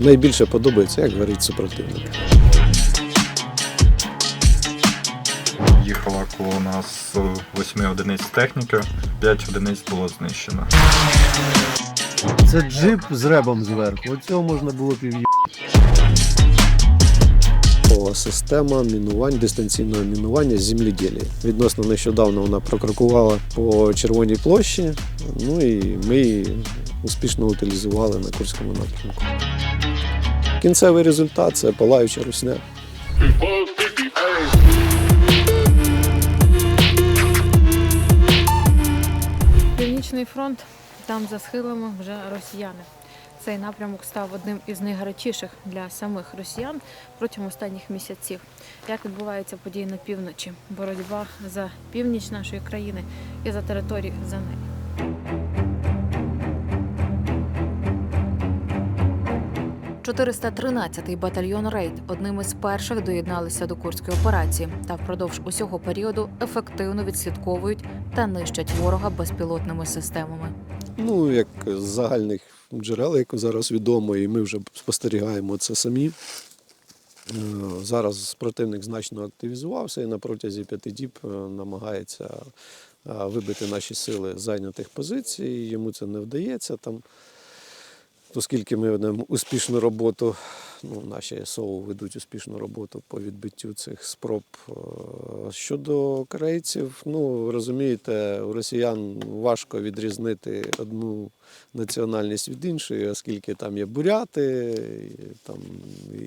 найбільше подобається, як горить супротивник. Їхала коло нас 8 одиниць техніки, 5 одиниць було знищено. Це джип з ребом зверху. Оцього можна було пів'ї. Була система мінувань, дистанційного мінування земліділі. Відносно нещодавно вона прокрокувала по Червоній площі, ну і ми її успішно утилізували на Курському напрямку. Кінцевий результат це палаюча русня. Північний фронт там за схилами вже росіяни. Цей напрямок став одним із найгарячіших для самих росіян протягом останніх місяців. Як відбуваються події на півночі? Боротьба за північ нашої країни і за території за нею. «413-й батальйон Рейд одним із перших доєдналися до курської операції та впродовж усього періоду ефективно відслідковують та нищать ворога безпілотними системами. Ну, як з загальних джерел, як зараз відомо, і ми вже спостерігаємо це самі. Е, Зараз противник значно активізувався і на протязі п'яти діб е, намагається е, вибити наші сили зайнятих позицій. Йому це не вдається там. Оскільки ми ведемо успішну роботу, ну, наші СОУ ведуть успішну роботу по відбиттю цих спроб. Е, Щодо корейців, ну розумієте, у росіян важко відрізнити одну національність від іншої, оскільки там є буряти, там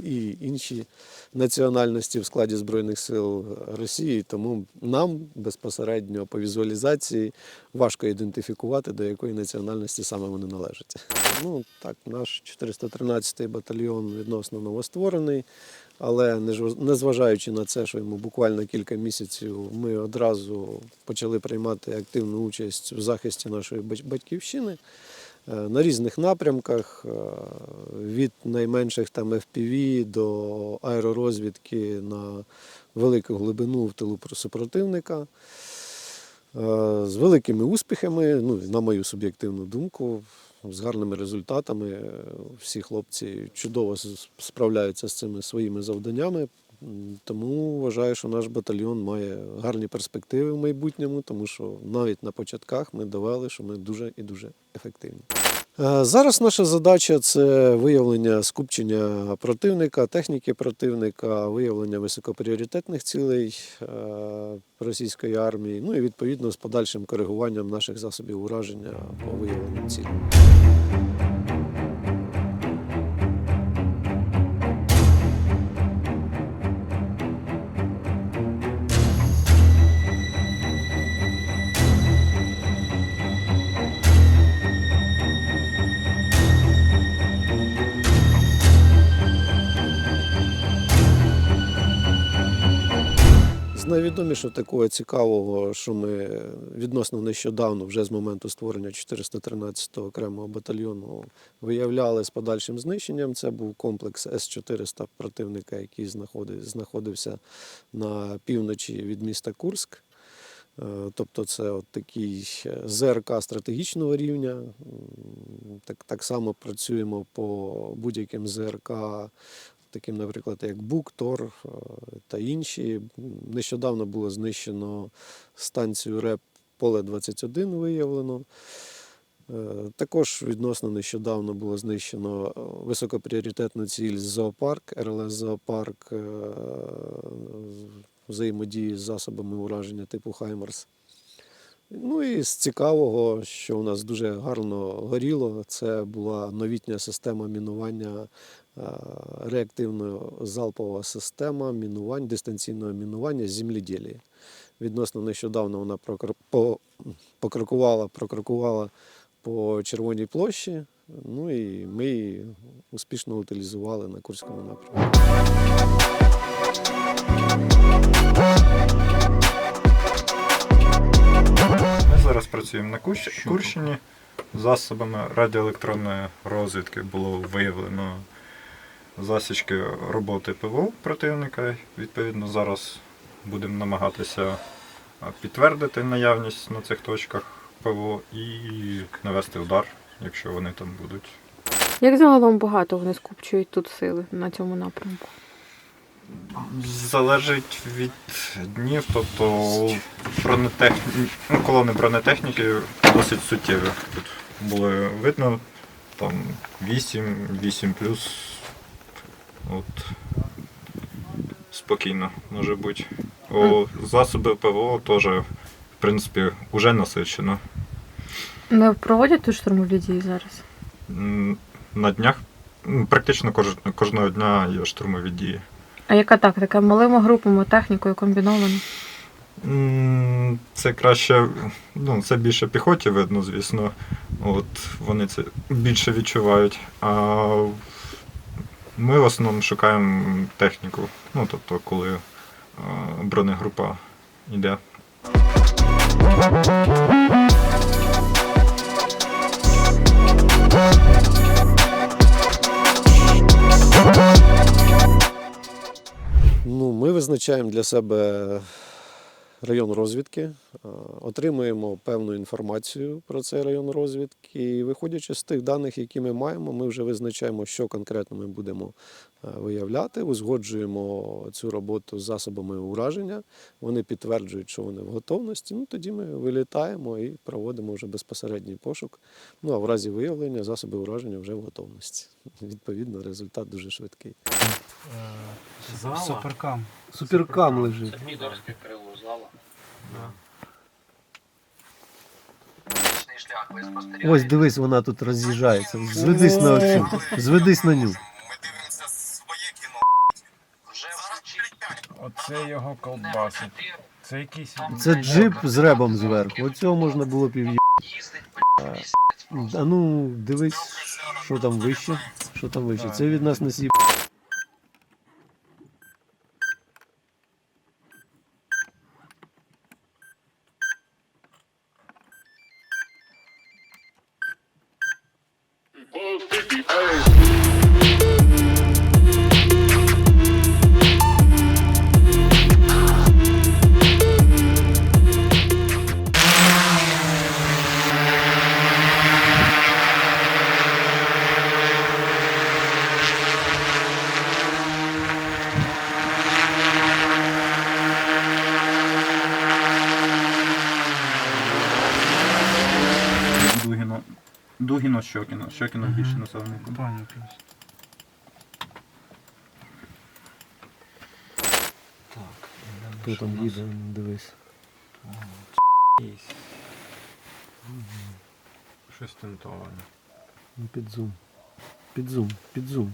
і інші національності в складі Збройних сил Росії. Тому нам безпосередньо по візуалізації важко ідентифікувати, до якої національності саме вони належать. Ну так, наш 413-й батальйон відносно новостворений, але незважаючи на це, що йому буквально кілька місяців, ми одразу почали приймати активну участь в захисті нашої батьківщини. е, На різних напрямках, е, від найменших там FPV до аеророзвідки на велику глибину в тилу про- супротивника. Е, З великими успіхами, ну, на мою суб'єктивну думку, з гарними результатами. Е, Всі хлопці чудово справляються з цими своїми завданнями. Тому вважаю, що наш батальйон має гарні перспективи в майбутньому, тому що навіть на початках ми довели, що ми дуже і дуже ефективні. Е, Зараз наша задача це виявлення скупчення противника, техніки противника, виявлення високопріоритетних цілей е, російської армії, ну і відповідно з подальшим коригуванням наших засобів ураження по виявленню цілей. З найвідомішого такого цікавого, що ми відносно нещодавно, вже з моменту створення 413-го окремого батальйону, виявляли з подальшим знищенням. Це був комплекс С-400 противника, який знаходився на півночі від міста Курськ. Е, Тобто це от такий ЗРК стратегічного рівня. Так, так само працюємо по будь-яким ЗРК таким, наприклад, як БУК, ТОР е, та інші. Нещодавно було знищено станцію РЕП Поле 21 виявлено. Е, Також відносно нещодавно було знищено е, високопріоритетну ціль зоопарк, РЛС зоопарк взаємодії з засобами ураження типу Хаймерс. Ну і з цікавого, що у нас дуже гарно горіло, це була новітня система мінування, реактивна залпова система мінувань, дистанційного мінування земліділі. Відносно нещодавно вона покрокувала, прокрокувала по Червоній площі. Ну і ми її успішно утилізували на Курському напрямку. Зараз на Курщ- Курщині. Засобами радіоелектронної розвідки було виявлено засічки роботи ПВО противника. Відповідно, зараз будемо намагатися підтвердити наявність на цих точках ПВО і навести удар, якщо вони там будуть. Як загалом багато вони скупчують тут сили на цьому напрямку? Залежить від днів, тобто бронетех... ну, колони бронетехніки досить суттєві. Тут було видно там 8, 8 плюс. От спокійно може бути. О, засоби ПВО теж, в принципі, вже насичено. Не проводять тут штурмові дії зараз? М, На днях м, практично кож... кожного дня є штурмові дії. А яка тактика? Малими групами, технікою комбіновано? Це краще, ну, це більше піхоті видно, звісно. От вони це більше відчувають. А ми в основному шукаємо техніку. Ну, тобто, коли бронегрупа йде. Визначаємо для себе район розвідки, е, отримуємо певну інформацію про цей район розвідки. І виходячи з тих даних, які ми маємо, ми вже визначаємо, що конкретно ми будемо е, виявляти, узгоджуємо цю роботу з засобами ураження. Вони підтверджують, що вони в готовності. Ну тоді ми вилітаємо і проводимо вже безпосередній пошук. Ну а в разі виявлення засоби ураження вже в готовності. Відповідно, результат дуже швидкий. Суперкам. Суперкам лежить. Це Підорське крило зала. шлях. Ось дивись, вона тут роз'їжджається. Зведись на оцю. Зведись на ню. Оце його ковбасить. Це якийсь. Це джип з ребом зверху. Оцього можна було і А ну, дивись, що там вище. Що там вище. Це від нас не сіб. Дугіно. Дугіно Щокіно. Щокіно Мгм. більше населений пункт. Баня плюс. Хто там їде, ну, дивись. Щось тентоване. Ну, Під зум. Під зум, під зум.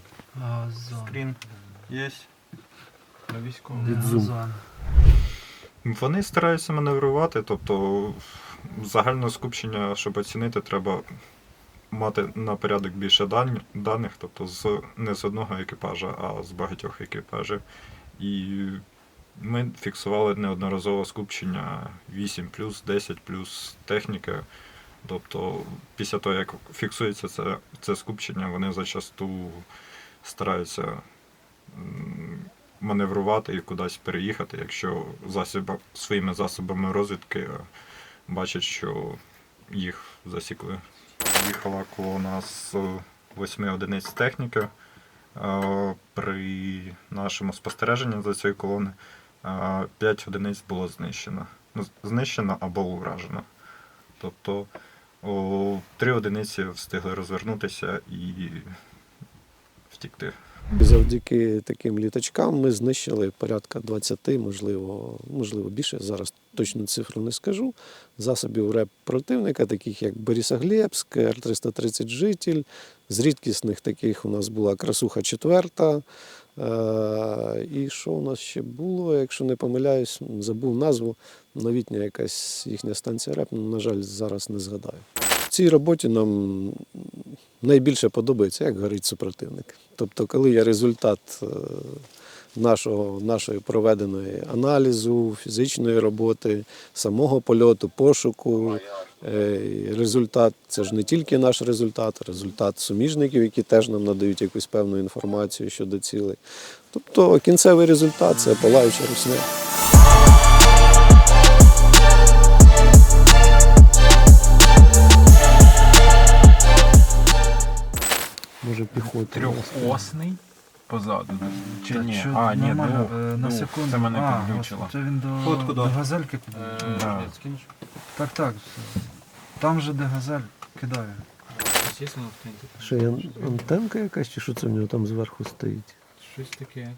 Скрін є. На військовому. Від зум. Вони стараються маневрувати, тобто загальне скупчення, щоб оцінити, треба мати на порядок більше дан- даних, тобто з, не з одного екіпажа, а з багатьох екіпажів. І ми фіксували неодноразово скупчення 8 10 техніки. Тобто, після того, як фіксується це, це скупчення, вони зачасту стараються маневрувати і кудись переїхати, якщо засіба, своїми засобами розвідки бачать, що їх засікли. Їхала колона з восьми одиниць техніки. Е, При нашому спостереженні за цією колоною 5 одиниць було знищено. Ну, знищено або уражено. Тобто о, три одиниці встигли розвернутися і втікти. Завдяки таким літачкам ми знищили порядка 20, можливо, можливо більше. Зараз точну цифру не скажу. Засобів РЕП противника, таких як Борисоглебськ, Р-330 Житель. З рідкісних таких у нас була красуха четверта. Е, І що у нас ще було? Якщо не помиляюсь, забув назву. Новітня якась їхня станція РЕП, на жаль, зараз не згадаю. В цій роботі нам найбільше подобається, як горить супротивник. Тобто, коли є результат е, нашого, нашої проведеної аналізу, фізичної роботи, самого польоту, пошуку, е, результат це ж не тільки наш результат, результат суміжників, які теж нам надають якусь певну інформацію щодо цілей. Тобто кінцевий результат це палаюча русня. Може піхота. Трьохосний позаду. Чи Та ні? чо, А, ні, нормально, ну, е, на ну, секунду. Це мене а, підключило. Це він до, Фотку до дав. газельки. Е, Да. Так, так. Там же де газель кидає. Що, я антенка якась, чи що це в нього там зверху стоїть? Щось таке.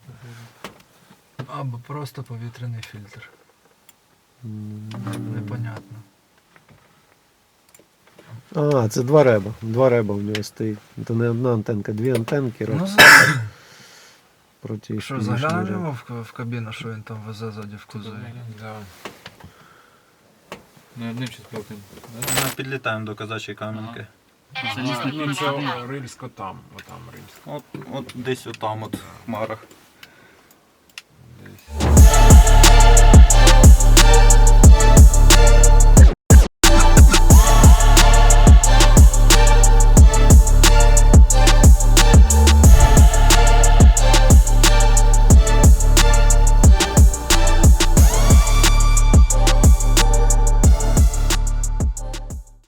Або просто повітряний фільтр. М. Непонятно. А, це два реба. Два реба в нього стоїть. Це не одна антенка, дві антенки Ну, раз проти що, північної заглянемо реби. в, в кабіну, що він там везе ззаді в кузові. Да. Не одним чи спілким. Ми підлітаємо до казачої кам'янки. Це А, дійсно ну, це Рильсько там, отам Рильсько. От, от десь отам, от в хмарах.